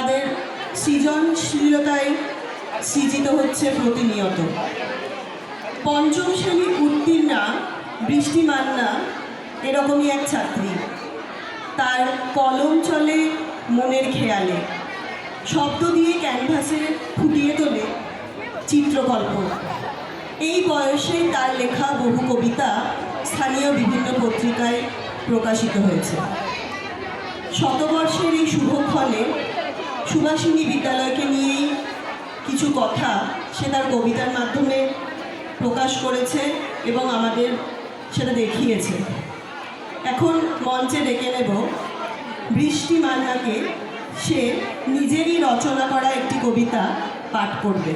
তাদের সৃজনশীলতায় সৃজিত হচ্ছে প্রতিনিয়ত। পঞ্চম শ্রেণি উত্তীর্ণা বৃষ্টি মান্না এরকমই এক ছাত্রী। তার কলম চলে মনের খেয়ালে। শব্দ দিয়ে ক্যানভাসে ফুটিয়ে তোলে চিত্রকল্প। এই বয়সে তার লেখা বহু কবিতা স্থানীয় বিভিন্ন পত্রিকায় প্রকাশিত হয়েছে। শতবর্ষের এই শুভক্ষণে সুভাষিনী বিদ্যালয়কে নিয়েই কিছু কথা সে তার কবিতার মাধ্যমে প্রকাশ করেছে এবং আমাদের সেটা দেখিয়েছে। এখন মঞ্চে ডেকে নেব বৃষ্টি মান্নাকে। সে নিজেরই রচনা করা একটি কবিতা পাঠ করবে।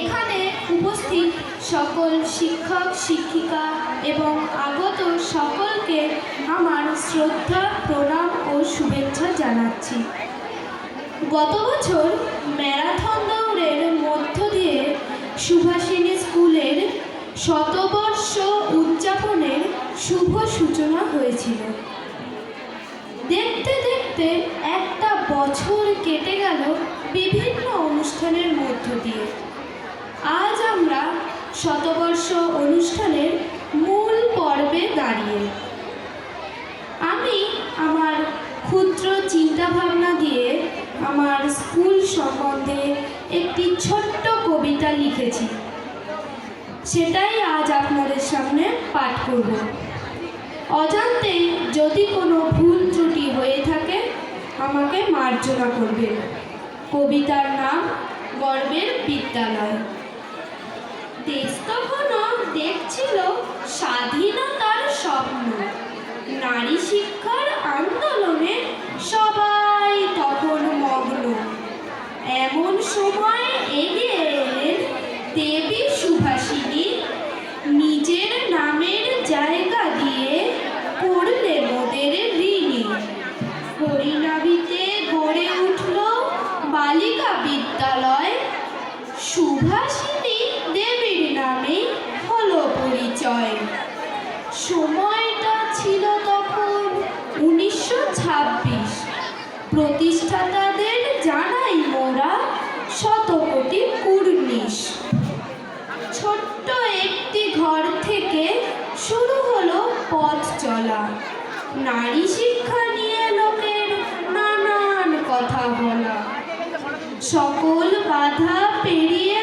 এখানে উপস্থিত সকল শিক্ষক, শিক্ষিকা এবং আগত সকলকে আমার শ্রদ্ধা, প্রণাম ও শুভেচ্ছা জানাচ্ছি। গত বছর ম্যারাথন দৌড়ের মধ্য দিয়ে সুভাষিনী স্কুলের শতবর্ষ উদযাপনের শুভ সূচনা হয়েছিল। দেখতে দেখতে একটা বছর কেটে গেল বিভিন্ন অনুষ্ঠানের মধ্য দিয়ে আজ আমরা শতবর্ষ অনুষ্ঠানের মূল পর্বে দাঁড়িয়ে। আমি আমার ক্ষুদ্র চিন্তাভাবনা দিয়ে আমার স্কুল সম্বন্ধে একটি ছোট্ট কবিতা লিখেছি। সেটাই আজ আপনাদের সামনে পাঠ করব। অজান্তে যদি কোনো ভুল ত্রুটি হয়ে থাকে, আমাকে মার্জনা করবেন। কবিতার নাম বিদ্যালয়। দেশ তখনও দেখছিল স্বাধীনতার স্বপ্ন। নারী শিক্ষার আন্দোলনে সবাই তখন মগ্ন। এমন সময় এগিয়ে এলেন দেবী সুভাষিনী। নিজের নামের জায়গা দিয়ে করলে মোদের ঋণী। হরিনাবিতে সুভাষিনী দেবীর নামে হলো পরিচয়। সময়টা ছিল তখন উনিশশো ছাব্বিশ। প্রতিষ্ঠাতাদের জানাই মোরা শতকোটি কুর্নিশ। ছোট্ট একটি ঘর থেকে শুরু হলো পথ চলা। নারী শিক্ষা নিয়ে লোকের নানান কথা বলা। সকল বাধা পেরিয়ে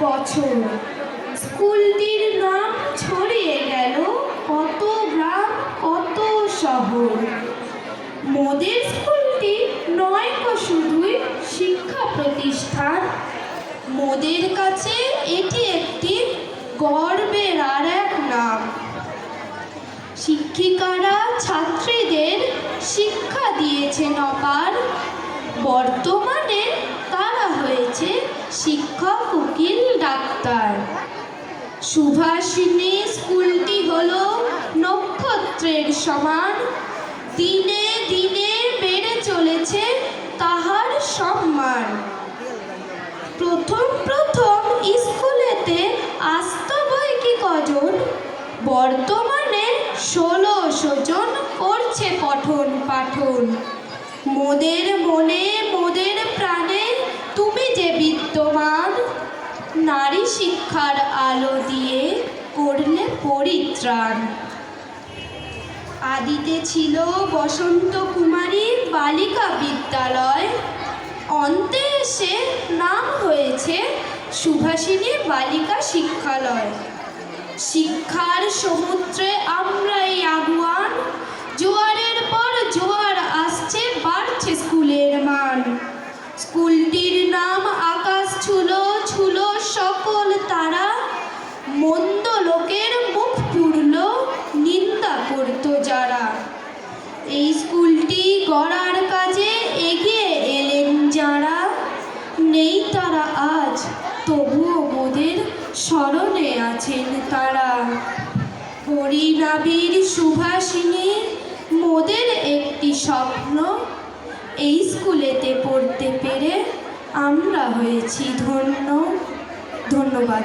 বছর স্কুলটির নাম ছড়িয়ে গেল কত গ্রাম, কত শহর। মোদের স্কুলটি নয় গো শুধুই শিক্ষা প্রতিষ্ঠান। মোদের কাছে এটি একটি গর্বের আর এক নাম। শিক্ষিকারা ছাত্রীদের শিক্ষা দিয়েছেন অপার। বর্তমানে তারা হয়েছে ডাক্তার সুভাষিনী স্কুলটি হলো নক্ষত্রের সমান। দিনে দিনে বেড়ে চলেছে তাহার সম্মান। প্রথম প্রথম স্কুলেতে আসত বই কি কজন, বর্তমানে ষোলোশো জন করছে পঠন পাঠন মোদের মনে নারী শিক্ষার আলো দিয়ে করলে পরিত্রাণ। আদিতে ছিল বসন্ত কুমারী বালিকা বিদ্যালয়। অন্তে এসে নাম হয়েছে সুভাষিনী বালিকা শিক্ষালয়। শিক্ষার সমুদ্রে আমরাই আগুয়ান, জোয়ারের পর জোয়ার আসছে বাড়ছে স্কুলের মান। স্কুলটির করতো যারা। এই স্কুলটি গড়ার কাজে এগিয়ে এলেন যারা। নেই তারা আজ, তবুও মোদের স্মরণে আছেন তারা। হরিনাবির সুভাষিনী, মোদের একটি স্বপ্ন, এই স্কুলেতে পড়তে পেরে আমরা হয়েছি ধন্য। ধন্যবাদ।